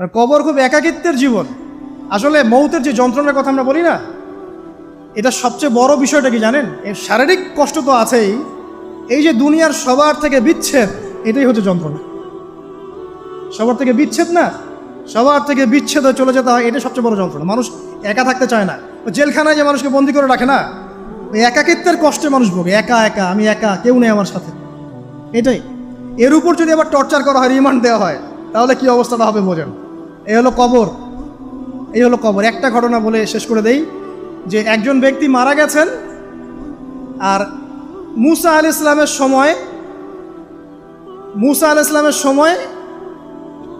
আর কবর খুব একাকিত্বের জীবন। আসলে মৌতের যে যন্ত্রণার কথা আমরা বলি না, এটা সবচেয়ে বড় বিষয়টা কি জানেন? এর শারীরিক কষ্ট তো আছেই। এই যে দুনিয়ার সবার থেকে বিচ্ছেদ, এটাই হচ্ছে যন্ত্রণা। সবার থেকে বিচ্ছেদ না, সবার থেকে বিচ্ছেদ চলে যেতে হয় এটাই সবচেয়ে বড় যন্ত্রণা। মানুষ একা থাকতে চায় না। জেলখানায় যে মানুষকে বন্দি করে রাখে না, ওই একাকিত্বের কষ্টে মানুষ ভোগে। একা একা, আমি একা, কেউ নেই আমার সাথে। এটাই। এর উপর যদি আবার টর্চার করা হয়, রিমান্ড দেওয়া হয় তাহলে কি অবস্থাটা হবে বোঝেন এই হলো কবর। এই হলো কবর। একটা ঘটনা বলে শেষ করে দেই, যে একজন ব্যক্তি মারা গেছেন আর মুসা আল ইসলামের সময়, মুসা আল ইসলামের সময়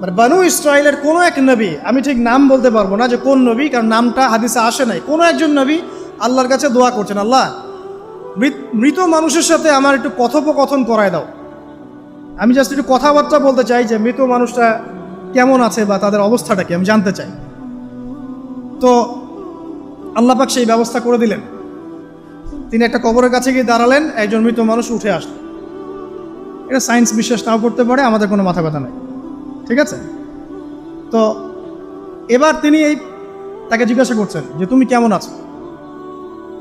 মানে বানু ইসরায়েলের কোনো এক নবী, আমি ঠিক নাম বলতে পারব না যে কোন নবী, কারণ নামটা হাদিসে আসে নাই। কোনো একজন নবী আল্লাহর কাছে দোয়া করছেন, আল্লাহ, মৃত মৃত মানুষের সাথে আমার একটু কথোপকথন করায় দাও। আমি জাস্ট একটু কথাবার্তা বলতে চাই যে মৃত মানুষটা কেমন আছে বা তাদের অবস্থাটা কি, আমি জানতে চাই। তো আল্লাহ পাক সেই ব্যবস্থা করে দিলেন। তিনি একটা কবরের কাছে গিয়ে দাঁড়ালেন, একজন মৃত মানুষ উঠে আসলেন এটা সায়েন্স বিশ্বাস নাও করতে পারে, আমাদের কোনো মাথা ব্যথা নেই। ঠিক আছে? তো এবার তিনি এই তাকে জিজ্ঞাসা করছেন যে, তুমি কেমন আছো?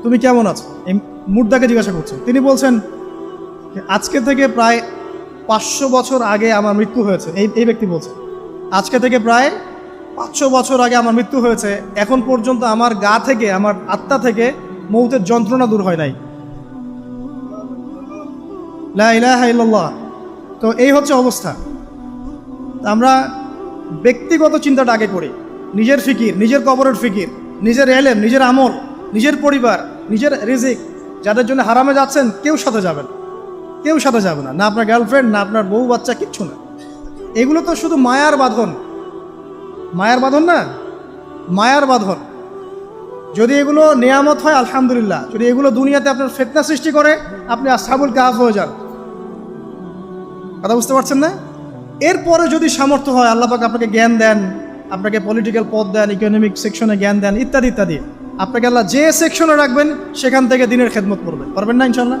তুমি কেমন আছো? এই মুর্দাকে জিজ্ঞাসা করছেন। তিনি বলছেন আজকে থেকে প্রায় পাঁচশো বছর আগে আমার মৃত্যু হয়েছে। এই এই ব্যক্তি বলছে, আজকে থেকে প্রায় পাঁচশো বছর আগে আমার মৃত্যু হয়েছে। এখন পর্যন্ত আমার গা থেকে, আমার আত্মা থেকে মৌতের যন্ত্রণা দূর হয় নাই। লা ইলাহা তো এই হচ্ছে অবস্থা। আমরা ব্যক্তিগত চিন্তাটা আগে করি। নিজের ফিকির, নিজের কবরের ফিকির, নিজের এলেম, নিজের আমল, নিজের পরিবার, নিজের রিজিক, যাদের জন্য হারামে যাচ্ছেন, কেউ সাথে যাবেন কেউ সাথে যাবে না না আপনার গার্লফ্রেন্ড না আপনার বউ বাচ্চা, কিচ্ছু না। এগুলো তো শুধু মায়ার বাঁধন। মায়ার বাঁধন না? মায়ার বাঁধন। যদি এগুলো নেয়ামত হয়, আলহামদুলিল্লাহ। যদি এগুলো দুনিয়াতে আপনার ফেতনা সৃষ্টি করে, আপনি আসাবুল কাহাফ হয়ে যান। কথা বুঝতে পারছেন না? এরপরে যদি সামর্থ্য হয় আল্লাপাক আপনাকে জ্ঞান দেন, আপনাকে পলিটিক্যাল পদ দেন ইকোনমিক সেকশনে জ্ঞান দেন, ইত্যাদি ইত্যাদি। আপনাকে আল্লাহ যে সেকশনে রাখবেন, সেখান থেকে দিনের খেদমত করবেন। পারবেন না ইনশাল্লাহ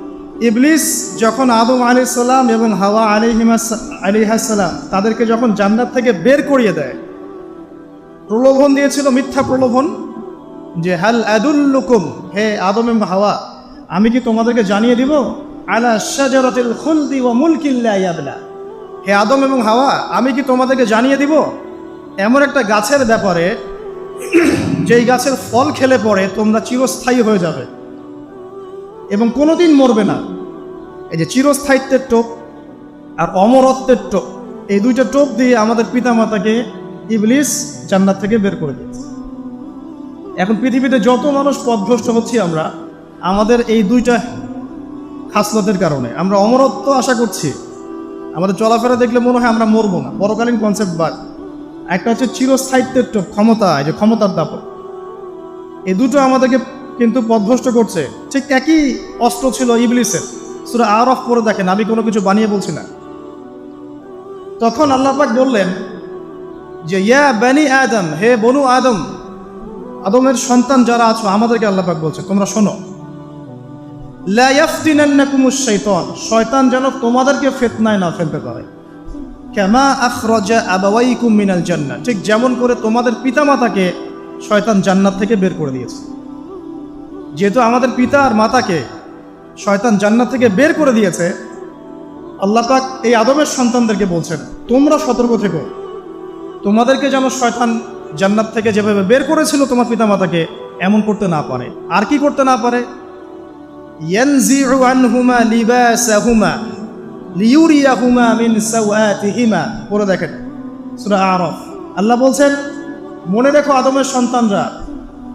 ইবলিস যখন আদম আলি সাল্লাম এবং হাওয়া আলী আলিহাসাল্লাম তাদেরকে যখন জান্নাত থেকে বের করিয়ে দেয়, প্রলোভন দিয়েছিল, মিথ্যা প্রলোভন, যে হাল আদুল্লুকুম, হে আদম এবং হাওয়া, আমি কি তোমাদেরকে জানিয়ে দিব? আলা শাজারাতিল খুলদি ওয়া মুলকিল্লা ইয়াবলা। হে আদম এবং হাওয়া, আমি কি তোমাদেরকে জানিয়ে দিব? এমন একটা গাছের ব্যাপারে, যেই গাছের ফল খেলে পরে তোমরা চিরস্থায়ী হয়ে যাবে। এবং কোনোদিন মরবে না। এই যে চিরস্থায়িত্বের টোপ আর অমরত্বের টোপ, এই দুইটা টোপ দিয়ে আমাদের পিতামাতাকে ইবলিস জান্নাত থেকে বের করে দিয়েছে। এখন পৃথিবীতে যত মানুষ পথভ্রষ্ট হচ্ছি আমরা, আমাদের এই দুইটা খাসলতের কারণে। আমরা অমরত্ব আশা করছি। আমাদের চলাফেরা দেখলে মনে হয় আমরা মরবো না। বড়কালীন কনসেপ্ট বাদ একটা হচ্ছে চিরস্থায়িত্বের টোপ, ক্ষমতা, এই যে ক্ষমতার দাপট। এই দুটো আমাদেরকে কিন্তু পথভ্রষ্ট করছে। ঠিক একই অস্ত্র ছিল ইবলিসের। সুরা আর অফ করে দেখেন, আমি কোনো কিছু বানিয়ে বলছি না। তখন আল্লাপাক বললেন যে, ইয়া বানি আদম, হে বনু আদম, আদমের সন্তান যারা আছো, আমাদেরকে আল্লাপাক বলছে, তোমরা শোনো। শয়তান যেন তোমাদেরকে ফিতনায় না ফেলতে পারে। কামা আখরাজা আবাওয়াইকুম মিনাল জান্নাহ, ঠিক যেমন করে তোমাদের পিতামাতাকে শয়তান জান্নাত থেকে বের করে দিয়েছে। যেহেতু আমাদের পিতা আর মাতাকে শয়তান জান্নাত থেকে বের করে দিয়েছে, আল্লাহ পাক এই আদমের সন্তানদেরকে বলছেন, তোমরা সতর্ক থেকো। তোমাদেরকে যেন শয়তান জান্নাত থেকে যেভাবে বের করেছিল তোমার পিতামাতাকে, এমন করতে না পারে। আর কি করতে না পারে? দেখেন আল্লাহ বলছেন, মনে রেখো আদমের সন্তানরা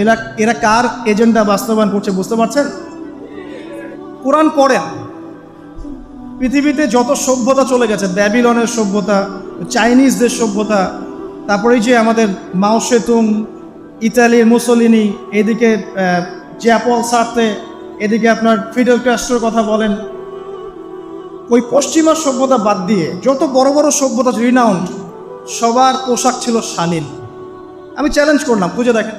এরা এরা কার এজেন্ডা বাস্তবায়ন করছে বুঝতে পারছেন? কোরআন পড়েন পৃথিবীতে যত সভ্যতা চলে গেছে, ব্যাবিলনের সভ্যতা, চাইনিজদের সভ্যতা তারপরে যে আমাদের মাও সেতুং, ইতালির মুসলিনি, এদিকে জ্যাপল সার্তে, এদিকে আপনার ফিডেল ক্যাস্ট্রোর কথা বলেন। ওই পশ্চিমা সভ্যতা বাদ দিয়ে যত বড় বড় সভ্যতা রিনাউন্ড সবার পোশাক ছিল শালীন। আমি চ্যালেঞ্জ করলাম, খুঁজে দেখেন।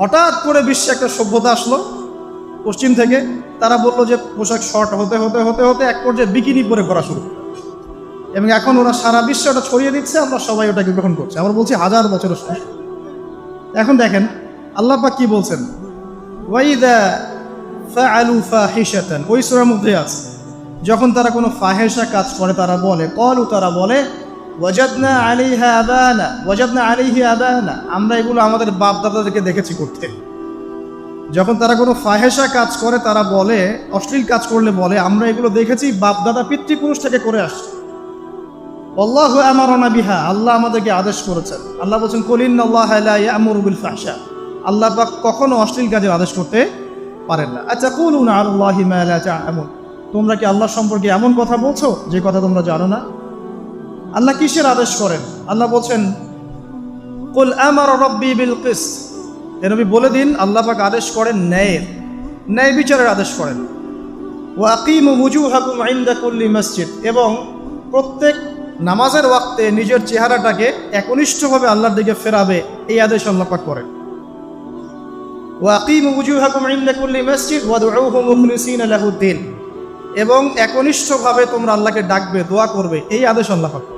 হঠাৎ করে বিশ্বে একটা সভ্যতা আসলো পশ্চিম থেকে। তারা বলল যে পোশাক শর্ট হতে হতে হতে হতে এক পর্যায়ে বিকিনি পরে করা শুরু। এবং এখন ওরা সারা বিশ্বে ওটা ছড়িয়ে দিচ্ছে, আমরা সবাই ওটাকে গ্রহণ করছি। আমরা বলছি হাজার বছরের এখন দেখেন, আল্লাহ পাক কি বলছেন? ওই সূরার মধ্যে আছে। যখন তারা কোনো ফাহেসা কাজ করে, তারা বলে কলু তারা বলে ওয়াজাদনা আলাইহা আবানা, ওয়াজাদনা আলাইহি আবানা। আমরা এগুলো আমাদের বাপ দাদাদেরকে দেখেছি করতে। যখন তারা কোনো ফাহেসা কাজ করে, তারা বলে, অশ্লীল কাজ করলে বলে, আমরা এগুলো দেখেছি বাপ দাদা পিতৃপুরুষ থেকে করে আসছে। আল্লাহ আমারনা বিহা, আল্লাহ আমাদেরকে আদেশ করেছেন। আল্লাহ বলছেন কলিন আল্লাহ আমর বিল ফাহশা। আল্লাহ পাক কখনো অশ্লীল কাজের আদেশ করতে পারেন না। আচ্ছা কুলুন আল্লাহি তা'লামুন। তোমরা কি আল্লাহ সম্পর্কে এমন কথা বলছো? যে কথা তোমরা জানো না। আল্লাহ কিসের আদেশ করেন? আল্লাহ বলছেন, কুল আমার রব্বি বিল কিসত এ নবী বলে দিন, আল্লাহ পাক আদেশ করেন ন্যায়ের। ন্যায় বিচারের আদেশ করেন। ওয়াকিম ওয়ুজুহাকুম ইনদা কুল্লি মসজিদ। এবং প্রত্যেক নামাজের ওয়াক্তে নিজের চেহারাটাকে একনিষ্ঠভাবে আল্লাহর দিকে ফেরাবে, এই আদেশ আল্লাহ পাক করেন। ওয়াকিম ওয়ুজুহাকুম ইনদা কুল্লি মসজিদ ওয়াদউহু মুখলিসিনা লাহুদ্দিন এবং একনিষ্ঠভাবে তোমরা আল্লাহকে ডাকবে, দোয়া করবে, এই আদেশ আল্লাহ পাক।